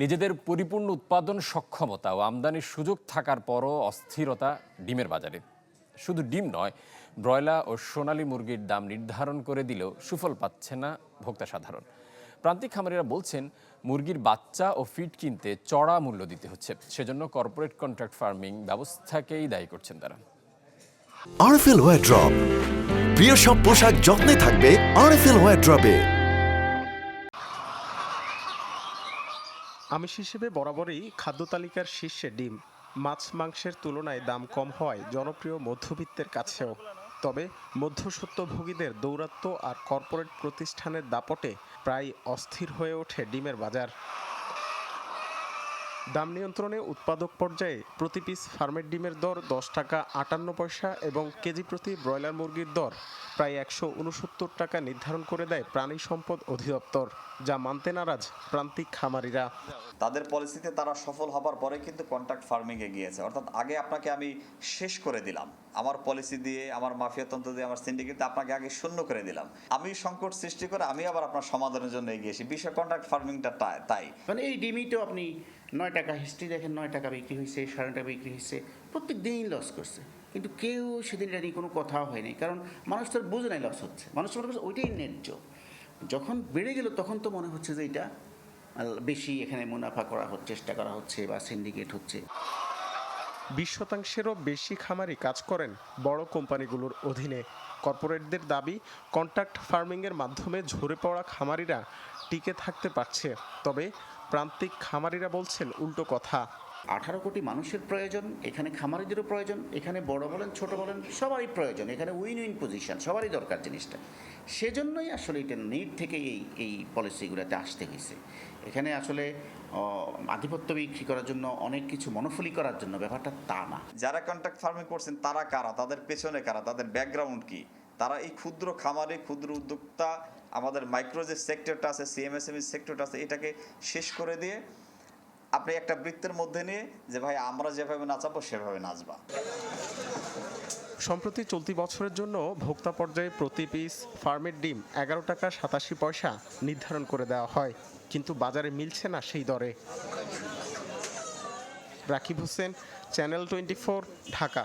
নিজেদের পরিপূর্ণ উৎপাদন সক্ষমতা ও আমদানির সুযোগ থাকার পরও অস্থিরতা ডিমের বাজারে। শুধু ডিম নয়, ব্রয়লার ও সোনালী মুরগির দাম নির্ধারণ করে দিলেও সুফল পাচ্ছে না ভোক্তা সাধারণ। প্রান্তিক খামারিরা বলছেন, মুরগির বাচ্চা ও ফিড কিনতে চড়া মূল্য দিতে হচ্ছে। সেজন্য কর্পোরেট কন্ট্রাক্ট ফার্মিং ব্যবস্থাকেই দায়ী করছেন তারা। আরএফএল ওয়ার ড্রপ প্রিয় সব পোশাক যত্নে থাকবে আরএফএল ওয়ার ড্রপে আমিষ হিসেবে বরাবরই খাদ্য তালিকার শীর্ষে ডিম। মাছ মাংসের তুলনায় দাম কম হয় জনপ্রিয় মধ্যবিত্তের কাছেও। তবে মধ্যসত্ত্বভোগীদের দৌরাত্ম্য আর কর্পোরেট প্রতিষ্ঠানের দাপটে প্রায় অস্থির হয়ে ওঠে ডিমের বাজার। দাম নিয়ন্ত্রণে উৎপাদক পর্যায়ে প্রতি পিস ফার্মের ডিমের দর দশ টাকা আটান্ন পয়সা এবং কেজি প্রতি ব্রয়লার মুরগির দর প্রায় একশো উনসত্তর টাকা নির্ধারণ করে দেয় প্রাণী সম্পদ অধিদপ্তর, যা মানতে নারাজ প্রান্তিক খামারিরা। তাদের পলিসিতে তারা সফল হবার পরে কিন্তু কন্ট্রাক্ট ফার্মিংয়ে গিয়েছে। অর্থাৎ আগে আপনাকে আমি শেষ করে দিলাম। আমার পলিসি দিয়ে, আমার মাফিয়াতন্ত্র দিয়ে, আমার সিন্ডিকেট আপনাকে আগে শূন্য করে দিলাম। আমি সংকট সৃষ্টি করে আমি আবার আপনার সমাধানের জন্য এগিয়ে এগিয়েছি বিশ্ব কন্ট্রাক্ট ফার্মিংটা তাই। মানে এই ডিমই আপনি নয় টাকা হিস্ট্রি দেখেন, নয় টাকা বিক্রি হয়েছে, সাড়ে টাকা বিক্রি হয়েছে প্রত্যেক দিনই লস করছে। কিন্তু কেউ সেদিন এটা নিয়ে কোনো কথাও হয়নি, কারণ মানুষ তো বোঝে নাই লস হচ্ছে। মানুষ মনে করছে ওইটাই ন্যায্য। যখন বেড়ে গেল, তখন তো মনে হচ্ছে যে এটা বেশি এখানে মুনাফা করা চেষ্টা করা হচ্ছে বা সিন্ডিকেট হচ্ছে। বিশ শতাংশেরও বেশি খামারি কাজ করেন বড় কোম্পানিগুলোর অধীনে। কর্পোরেটদের দাবি, কন্ট্রাক্ট ফার্মিংয়ের মাধ্যমে ঝরে পড়া খামারিরা টিকে থাকতে পারছে। তবে প্রান্তিক খামারিরা বলছেন উল্টো কথা। আঠারো কোটি মানুষের প্রয়োজন এখানে খামারিদেরও প্রয়োজন এখানে বড় বলেন ছোট বলেন সবারই প্রয়োজন এখানে উইন উইন পজিশন সবারই দরকার জিনিসটা। সেজন্যই আসলে এটা নিট থেকে এই এই পলিসিগুলোতে আসতে হয়েছে। এখানে আসলে আধিপত্য বিক্রি করার জন্য অনেক কিছু মনোফলি করার জন্য ব্যাপারটা তা না। যারা কন্ট্রাক্ট ফার্মিং করছেন তারা কারা? তাদের পেছনে কারা? তাদের ব্যাকগ্রাউন্ড কি? তারা এই ক্ষুদ্র খামারে ক্ষুদ্র উদ্যোক্তা, আমাদের মাইক্রো যে সেক্টরটা আছে সিএমএসএমই সেক্টরটা আছে, এটাকে শেষ করে দিয়ে আপনি একটা বৃত্তের মধ্যে নিয়ে যে ভাই আমরা যেভাবে নাচাবো, সেভাবে নাচবা। সম্প্রতি চলতি বছরের জন্য ভোক্তা পর্যায়ে প্রতি পিস ফার্মের ডিম এগারো টাকা সাতাশি পয়সা নির্ধারণ করে দেওয়া হয়, কিন্তু বাজারে মিলছে না সেই দরে। Rakib Hossain channel twenty Dhaka.